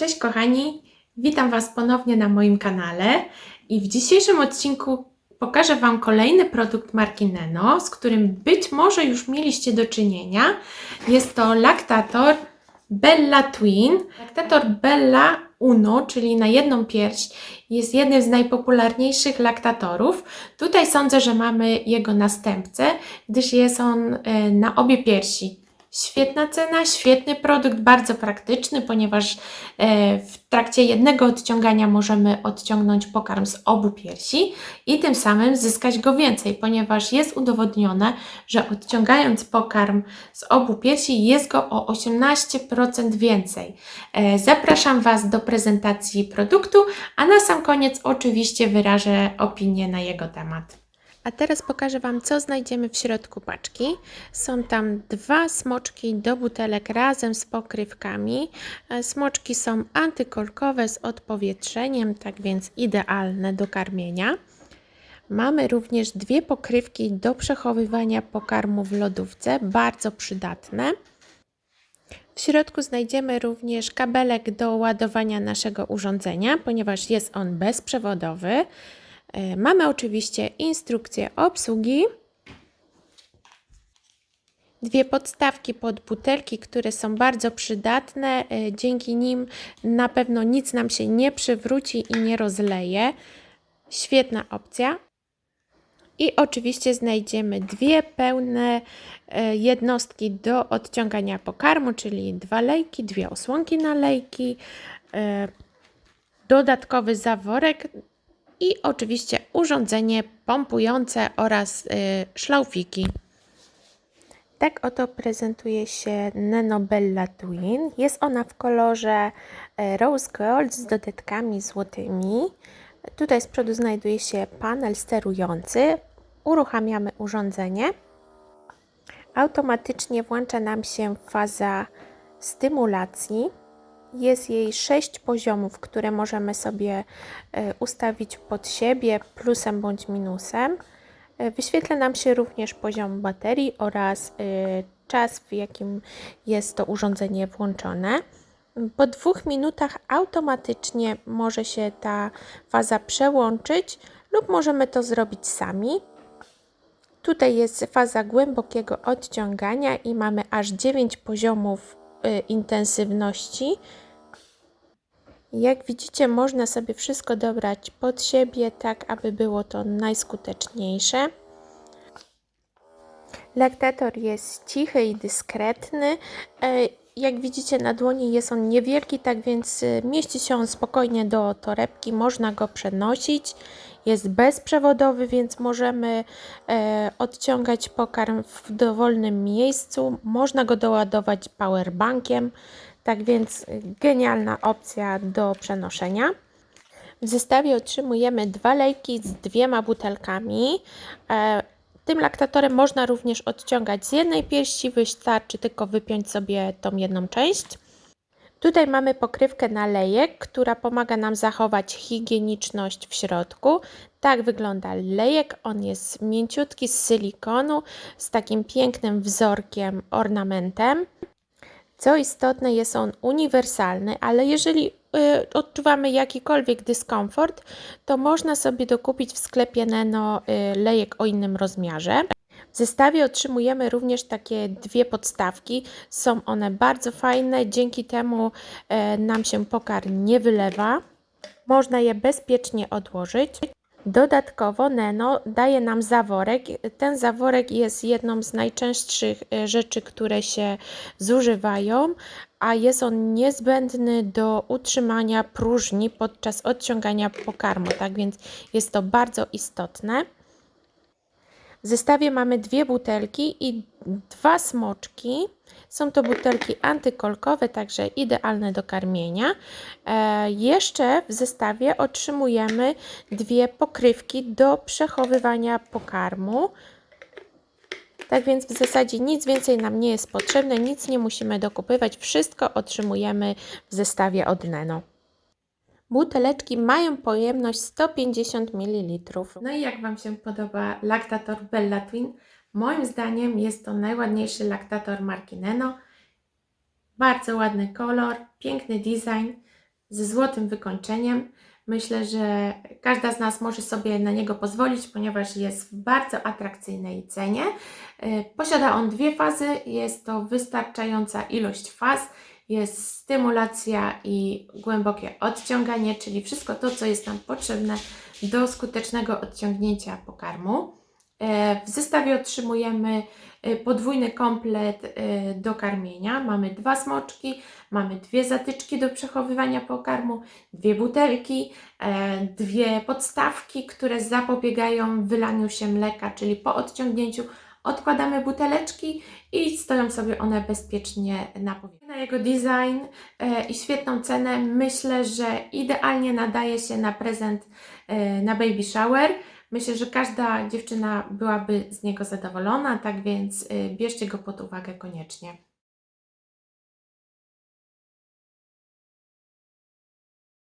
Cześć kochani, witam Was ponownie na moim kanale i w dzisiejszym odcinku pokażę Wam kolejny produkt marki Neno, z którym być może już mieliście do czynienia. Jest to laktator Bella Twin. Laktator Bella Uno, czyli na jedną pierś, jest jednym z najpopularniejszych laktatorów. Tutaj sądzę, że mamy jego następcę, gdyż jest on e, na obie piersi. Świetna cena, świetny produkt, bardzo praktyczny, ponieważ e, w trakcie jednego odciągania możemy odciągnąć pokarm z obu piersi i tym samym zyskać go więcej, ponieważ jest udowodnione, że odciągając pokarm z obu piersi jest go o 18% więcej. E, Zapraszam Was do prezentacji produktu, a na sam koniec oczywiście wyrażę opinię na jego temat. A teraz pokażę Wam, co znajdziemy w środku paczki. Są tam dwa smoczki do butelek razem z pokrywkami. E, Smoczki są antykolkowe z odpowietrzeniem, tak więc idealne do karmienia. Mamy również dwie pokrywki do przechowywania pokarmu w lodówce, bardzo przydatne. W środku znajdziemy również kabelek do ładowania naszego urządzenia, ponieważ jest on bezprzewodowy. E, Mamy oczywiście instrukcję obsługi. Dwie podstawki pod butelki, które są bardzo przydatne. E, Dzięki nim na pewno nic nam się nie przywróci i nie rozleje. Świetna opcja. I oczywiście znajdziemy dwie pełne e, jednostki do odciągania pokarmu, czyli dwa lejki, dwie osłonki na lejki, dodatkowy zaworek i oczywiście urządzenie pompujące oraz y, szlaufiki. Tak oto prezentuje się Nenobella Twin. Jest ona w kolorze e, Rose Gold z dodatkami złotymi. Tutaj z przodu znajduje się panel sterujący. Uruchamiamy urządzenie. Automatycznie włącza nam się faza stymulacji. Jest jej sześć poziomów, które możemy sobie e, ustawić pod siebie plusem bądź minusem. E, Wyświetla nam się również poziom baterii oraz e, czas, w jakim jest to urządzenie włączone. Po dwóch minutach automatycznie może się ta faza przełączyć lub możemy to zrobić sami. Tutaj jest faza głębokiego odciągania i mamy aż 9 poziomów intensywności. Jak widzicie, można sobie wszystko dobrać pod siebie, tak aby było to najskuteczniejsze. Laktator jest cichy i dyskretny. E, Jak widzicie na dłoni jest on niewielki, tak więc y, mieści się on spokojnie do torebki, można go przenosić. Jest bezprzewodowy, więc możemy e, odciągać pokarm w dowolnym miejscu. Można go doładować powerbankiem, tak więc y, genialna opcja do przenoszenia. W zestawie otrzymujemy dwa lejki z dwiema butelkami. E, tym laktatorem można również odciągać z jednej piersi, wystarczy tylko wypiąć sobie tą jedną część. Tutaj mamy pokrywkę na lejek, która pomaga nam zachować higieniczność w środku. Tak wygląda lejek. On jest mięciutki z silikonu, z takim pięknym wzorkiem, ornamentem. Co istotne, jest on uniwersalny, ale jeżeli y, odczuwamy jakikolwiek dyskomfort, to można sobie dokupić w sklepie Neno y, lejek o innym rozmiarze. W zestawie otrzymujemy również takie dwie podstawki. Są one bardzo fajne, dzięki temu e, nam się pokarm nie wylewa. Można je bezpiecznie odłożyć. Dodatkowo Neno daje nam zaworek. Ten zaworek jest jedną z najczęstszych e, rzeczy, które się zużywają, a jest on niezbędny do utrzymania próżni podczas odciągania pokarmu, tak więc jest to bardzo istotne. W zestawie mamy dwie butelki i dwa smoczki. Są to butelki antykolkowe, także idealne do karmienia. E, jeszcze w zestawie otrzymujemy dwie pokrywki do przechowywania pokarmu. Tak więc w zasadzie nic więcej nam nie jest potrzebne, nic nie musimy dokupywać, wszystko otrzymujemy w zestawie od Neno. Buteleczki mają pojemność 150 ml. No i jak Wam się podoba laktator Bella Twin? Moim zdaniem jest to najładniejszy laktator marki Neno. Bardzo ładny kolor, piękny design. ze złotym wykończeniem. Myślę, że każda z nas może sobie na niego pozwolić, ponieważ jest w bardzo atrakcyjnej cenie. E, Posiada on dwie fazy, jest to wystarczająca ilość faz, jest stymulacja i głębokie odciąganie, czyli wszystko to, co jest nam potrzebne do skutecznego odciągnięcia pokarmu. E, W zestawie otrzymujemy e, podwójny komplet e, do karmienia. Mamy dwa smoczki, mamy dwie zatyczki do przechowywania pokarmu, dwie butelki, dwie podstawki, które zapobiegają wylaniu się mleka, czyli po odciągnięciu odkładamy buteleczki i stoją sobie one bezpiecznie na powierzchni. Na jego design e, i świetną cenę myślę, że idealnie nadaje się na prezent e, na baby shower. Myślę, że każda dziewczyna byłaby z niego zadowolona, tak więc y, bierzcie go pod uwagę koniecznie.